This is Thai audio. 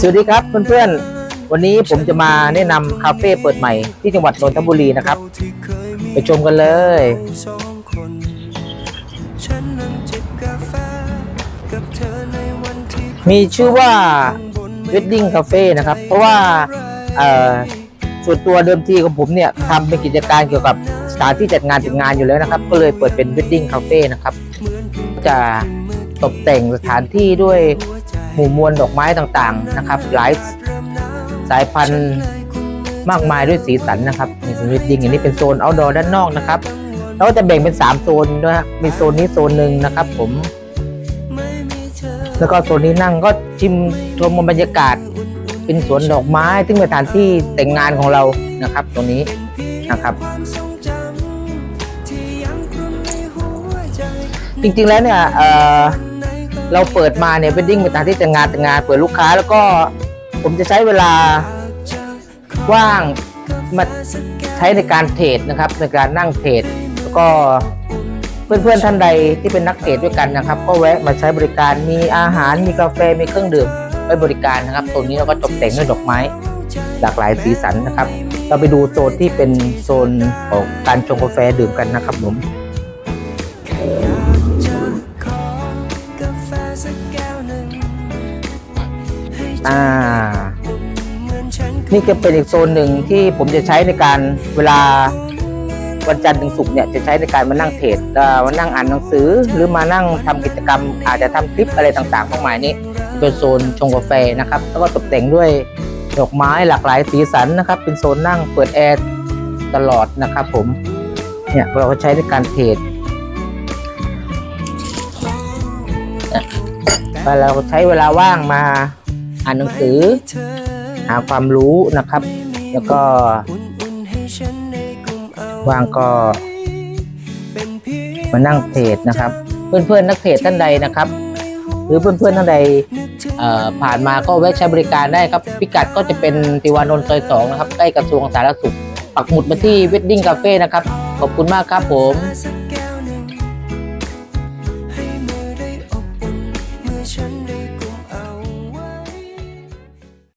สวัสดีครับเพื่อนๆ วันนี้ผมจะมาแนะนำคาเฟ่เปิดใหม่ที่จังหวัดนนทบุรีนะครับ ไปชมกันเลยมีชื่อว่า Wedding Cafe นะครับ เพราะว่าส่วนตัวเดิมทีของผมเนี่ยทำเป็นกิจการเกี่ยวกับสถานที่จัดงานจัดงานอยู่แล้วนะครับ ก็เลยเปิดเป็น Wedding Cafe นะครับ จะตกแต่งสถานที่ด้วย หมู่มวลดอกไม้ต่างๆนะครับ หลายสายพันธุ์มากมายด้วยสีสันนะครับนี่เป็น Wedding อันนี้เป็นโซน outdoor ด้านนอกนะครับแล้วจะแบ่งเป็น 3 โซนด้วยฮะมีโซนนี้โซนหนึ่งนะครับ ผม แล้วก็โซนนี้นั่งก็ชิมชมบรรยากาศ เป็นสวนดอกไม้ ซึ่งเป็นสถานที่แต่งงานของเรานะครับ ตรงนี้นะครับ จริงๆแล้วเนี่ย เราเปิดมาเนี่ยเป็นดิ้งเป็นสถาที่แต่งานแต่งงานเปิดลูกค้า แล้วก็ผมจะใช้เวลาว่างมาใช้ในการเทรดนะครับในการนั่งเทรดแล้วก็เพื่อนๆท่านใดที่เป็นนักเทรดด้วยกันนะครับ ก็แวะมาใช้บริการมีอาหารมีกาแฟมีเครื่องดื่มไว้บริการนะครับตรงนี้เราก็ตกแต่งด้วยดอกไม้หลากหลายสีสันนะครับ เราไปดูโซนที่เป็นโซนของการชงกาแฟดื่มกันนะครับผม อ่า นี่ก็เป็นอีกโซนหนึ่งที่ผมจะใช้ในการเวลาวันจันทร์ถึงศุกร์เนี่ยจะใช้ในการมานั่งเทรดเอ่อมานั่งอ่านหนังสือ หรือมานั่งทำกิจกรรม อาจจะทำคลิปอะไรต่างๆมากมายนี้เป็นโซนชงกาแฟนะครับ แล้วก็ตกแต่งด้วยดอกไม้หลากหลายสีสันนะครับ เป็นโซนนั่งเปิดแอร์ตลอดนะครับ ผม เนี่ยเราก็ใช้ในการเทรดเนี่ยเราใช้เวลาว่างมา อ่านหนังสือ หาความรู้นะครับ แล้วก็วางก็ มานั่งเทรดนะครับ เพื่อนๆนักเทรดท่านใดนะครับ หรือเพื่อนๆท่านใดผ่านมาก็แวะใช้บริการได้ครับ พิกัดก็จะเป็นติวานนท์ซอยสองนะครับใกล้กระทรวงสาธารณสุขปักหมุดมาที่เวดดิ้งคาเฟ่นะครับ ขอบคุณมากครับผม